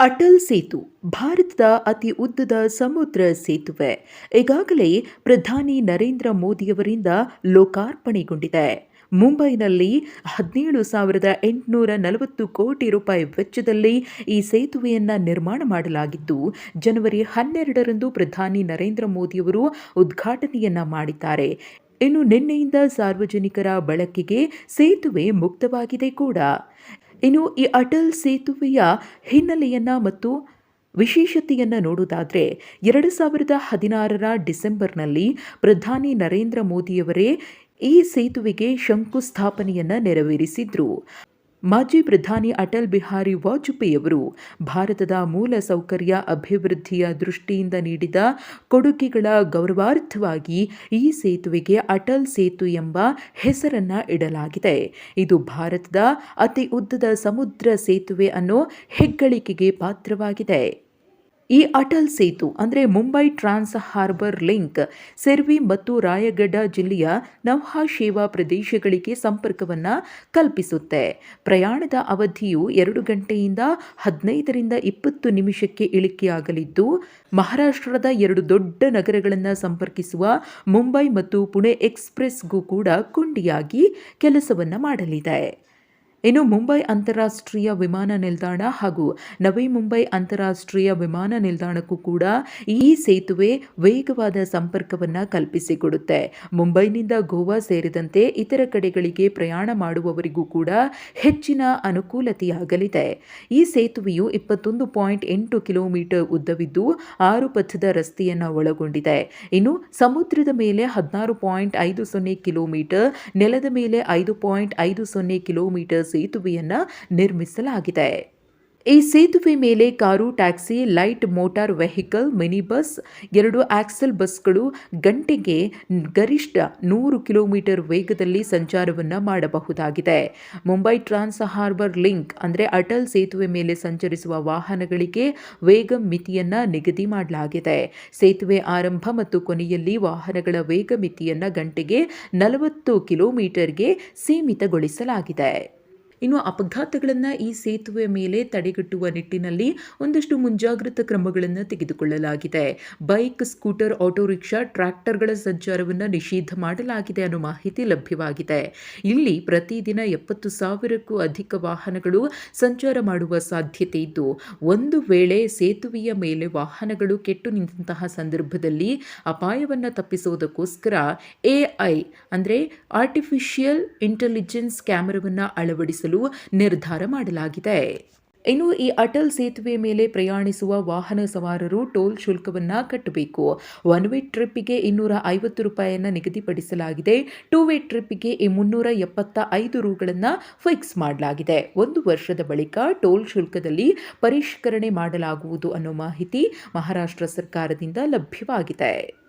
ಅಟಲ್ ಸೇತು, ಭಾರತದ ಅತಿ ಉದ್ದದ ಸಮುದ್ರ ಸೇತುವೆ. ಈಗಾಗಲೇ ಪ್ರಧಾನಿ ನರೇಂದ್ರ ಮೋದಿಯವರಿಂದ ಲೋಕಾರ್ಪಣೆಗೊಂಡಿದೆ. ಮುಂಬೈನಲ್ಲಿ ಹದಿನೇಳು ಸಾವಿರದ ಎಂಟುನೂರ ನಲವತ್ತು ಕೋಟಿ ರೂಪಾಯಿ ವೆಚ್ಚದಲ್ಲಿ ಈ ಸೇತುವೆಯನ್ನು ನಿರ್ಮಾಣ ಮಾಡಲಾಗಿದ್ದು, ಜನವರಿ ಹನ್ನೆರಡರಂದು ಪ್ರಧಾನಿ ನರೇಂದ್ರ ಮೋದಿಯವರು ಉದ್ಘಾಟನೆಯನ್ನ ಮಾಡಿದ್ದಾರೆ. ಇನ್ನು ನಿನ್ನೆಯಿಂದ ಸಾರ್ವಜನಿಕರ ಬಳಕೆಗೆ ಸೇತುವೆ ಮುಕ್ತವಾಗಿದೆ ಕೂಡ. ಇನ್ನು ಈ ಅಟಲ್ ಸೇತುವೆಯ ಹಿನ್ನೆಲೆಯನ್ನ ಮತ್ತು ವಿಶೇಷತೆಯನ್ನು ನೋಡುವುದಾದರೆ, ಎರಡು ಸಾವಿರದ ಹದಿನಾರರ ಡಿಸೆಂಬರ್ನಲ್ಲಿ ಪ್ರಧಾನಿ ನರೇಂದ್ರ ಮೋದಿಯವರೇ ಈ ಸೇತುವೆಗೆ ಶಂಕುಸ್ಥಾಪನೆಯನ್ನು ನೆರವೇರಿಸಿದ್ರು. ಮಾಜಿ ಪ್ರಧಾನಿ ಅಟಲ್ ಬಿಹಾರಿ ವಾಜಪೇಯಿಯವರು ಭಾರತದ ಮೂಲ ಸೌಕರ್ಯ ಅಭಿವೃದ್ಧಿಯ ದೃಷ್ಟಿಯಿಂದ ನೀಡಿದ ಕೊಡುಗೆಗಳ ಗೌರವಾರ್ಥವಾಗಿ ಈ ಸೇತುವೆಗೆ ಅಟಲ್ ಸೇತು ಎಂಬ ಹೆಸರನ್ನ ಇಡಲಾಗಿದೆ. ಇದು ಭಾರತದ ಅತಿ ಉದ್ದದ ಸಮುದ್ರ ಸೇತುವೆ ಅನ್ನೋ ಹೆಗ್ಗಳಿಕೆಗೆ ಪಾತ್ರವಾಗಿದೆ. ಈ ಅಟಲ್ ಸೇತು, ಅಂದರೆ Mumbai trans harbour link, Sewri ಮತ್ತು ರಾಯಗಢ ಜಿಲ್ಲೆಯ ನೌಹಾಶೇವಾ ಪ್ರದೇಶಗಳಿಗೆ ಸಂಪರ್ಕವನ್ನು ಕಲ್ಪಿಸುತ್ತೆ. ಪ್ರಯಾಣದ ಅವಧಿಯು ಎರಡು ಗಂಟೆಯಿಂದ ಹದಿನೈದರಿಂದ ಇಪ್ಪತ್ತು ನಿಮಿಷಕ್ಕೆ ಇಳಿಕೆಯಾಗಲಿದ್ದು, ಮಹಾರಾಷ್ಟ್ರದ ಎರಡು ದೊಡ್ಡ ನಗರಗಳನ್ನು ಸಂಪರ್ಕಿಸುವ ಮುಂಬೈ ಮತ್ತು ಪುಣೆ ಎಕ್ಸ್ಪ್ರೆಸ್ಗೂ ಕೂಡ ಕೊಂಡಿಯಾಗಿ ಕೆಲಸವನ್ನು ಮಾಡಲಿದೆ. ಇನ್ನು ಮುಂಬೈ ಅಂತಾರಾಷ್ಟ್ರೀಯ ವಿಮಾನ ನಿಲ್ದಾಣ ಹಾಗೂ ನವಿ ಮುಂಬೈ ಅಂತಾರಾಷ್ಟ್ರೀಯ ವಿಮಾನ ನಿಲ್ದಾಣಕ್ಕೂ ಕೂಡ ಈ ಸೇತುವೆ ವೇಗವಾದ ಸಂಪರ್ಕವನ್ನು ಕಲ್ಪಿಸಿಕೊಡುತ್ತೆ. ಮುಂಬೈನಿಂದ ಗೋವಾ ಸೇರಿದಂತೆ ಇತರ ಕಡೆಗಳಿಗೆ ಪ್ರಯಾಣ ಮಾಡುವವರಿಗೂ ಕೂಡ ಹೆಚ್ಚಿನ ಅನುಕೂಲತೆಯಾಗಲಿದೆ. ಈ ಸೇತುವೆಯು ಇಪ್ಪತ್ತೊಂದು ಪಾಯಿಂಟ್ ಎಂಟು ಕಿಲೋಮೀಟರ್ ಉದ್ದವಿದ್ದು ಆರು ಪಥದ ರಸ್ತೆಯನ್ನು ಒಳಗೊಂಡಿದೆ. ಇನ್ನು ಸಮುದ್ರದ ಮೇಲೆ ಹದಿನಾರು ಪಾಯಿಂಟ್ ಐದು ಸೊನ್ನೆ ಕಿಲೋಮೀಟರ್, ನೆಲದ ಮೇಲೆ ಐದು ಪಾಯಿಂಟ್ ಐದು ಸೊನ್ನೆ ಕಿಲೋಮೀಟರ್ ಸೇತುವೆಯನ್ನು ನಿರ್ಮಿಸಲಾಗಿದೆ. ಈ ಸೇತುವೆ ಮೇಲೆ car, taxi, light motor vehicle mini bus ಎರಡು ಆಕ್ಸೆಲ್ ಬಸ್ಗಳು ಗಂಟೆಗೆ ಗರಿಷ್ಠ ನೂರು ಕಿಲೋಮೀಟರ್ ವೇಗದಲ್ಲಿ ಸಂಚಾರವನ್ನು ಮಾಡಬಹುದಾಗಿದೆ. ಮುಂಬೈ ಟ್ರಾನ್ಸ್ ಹಾರ್ಬರ್ ಲಿಂಕ್ ಅಂದರೆ ಅಟಲ್ ಸೇತುವೆ ಮೇಲೆ ಸಂಚರಿಸುವ ವಾಹನಗಳಿಗೆ ವೇಗ ಮಿತಿಯನ್ನು ನಿಗದಿ ಮಾಡಲಾಗಿದೆ. ಸೇತುವೆ ಆರಂಭ ಮತ್ತು ಕೊನೆಯಲ್ಲಿ ವಾಹನಗಳ ವೇಗ ಮಿತಿಯನ್ನು ಗಂಟೆಗೆ ನಲವತ್ತು ಕಿಲೋಮೀಟರ್ಗೆ ಸೀಮಿತಗೊಳಿಸಲಾಗಿದೆ. ಇನ್ನು ಅಪಘಾತಗಳನ್ನು ಈ ಸೇತುವೆ ಮೇಲೆ ತಡೆಗಟ್ಟುವ ನಿಟ್ಟಿನಲ್ಲಿ ಒಂದಷ್ಟು ಮುಂಜಾಗ್ರತಾ ಕ್ರಮಗಳನ್ನು ತೆಗೆದುಕೊಳ್ಳಲಾಗಿದೆ. ಬೈಕ್, ಸ್ಕೂಟರ್, ಆಟೋ ರಿಕ್ಷಾ ಟ್ರ್ಯಾಕ್ಟರ್ಗಳ ಸಂಚಾರವನ್ನು ನಿಷೇಧ ಮಾಡಲಾಗಿದೆ ಅನ್ನೋ ಮಾಹಿತಿ ಲಭ್ಯವಾಗಿದೆ. ಇಲ್ಲಿ ಪ್ರತಿದಿನ ಎಪ್ಪತ್ತು ಸಾವಿರಕ್ಕೂ ಅಧಿಕ ವಾಹನಗಳು ಸಂಚಾರ ಮಾಡುವ ಸಾಧ್ಯತೆ ಇದ್ದು, ಒಂದು ವೇಳೆ ಸೇತುವೆಯ ಮೇಲೆ ವಾಹನಗಳು ಕೆಟ್ಟು ನಿಂತಹ ಸಂದರ್ಭದಲ್ಲಿ ಅಪಾಯವನ್ನು ತಪ್ಪಿಸುವುದಕ್ಕೋಸ್ಕರ ಎಐ ಅಂದರೆ ಆರ್ಟಿಫಿಷಿಯಲ್ ಇಂಟೆಲಿಜೆನ್ಸ್ ಕ್ಯಾಮೆರಾವನ್ನು ಅಳವಡಿಸಲು ನಿರ್ಧಾರ ಮಾಡಲಾಗಿದೆ. ಇನ್ನು ಈ ಅಟಲ್ ಸೇತುವೆ ಮೇಲೆ ಪ್ರಯಾಣಿಸುವ ವಾಹನ ಸವಾರರು ಟೋಲ್ ಶುಲ್ಕವನ್ನು ಕಟ್ಟಬೇಕು. ಒನ್ ವೇ ಟ್ರಿಪ್ಗೆ ಇನ್ನೂರ ಐವತ್ತು ರೂಪಾಯಿಯನ್ನು ನಿಗದಿಪಡಿಸಲಾಗಿದೆ. ಟೂ ವೇ ಟ್ರಿಪ್ಗೆ ಈ ಮುನ್ನೂರ ಎಪ್ಪತ್ತ ಐದು ರೂಗಳನ್ನು ಫಿಕ್ಸ್ ಮಾಡಲಾಗಿದೆ. ಒಂದು ವರ್ಷದ ಬಳಿಕ ಟೋಲ್ ಶುಲ್ಕದಲ್ಲಿ ಪರಿಷ್ಕರಣೆ ಮಾಡಲಾಗುವುದು ಅನ್ನೋ ಮಾಹಿತಿ ಮಹಾರಾಷ್ಟ್ರ ಸರ್ಕಾರದಿಂದ ಲಭ್ಯವಾಗಿದೆ.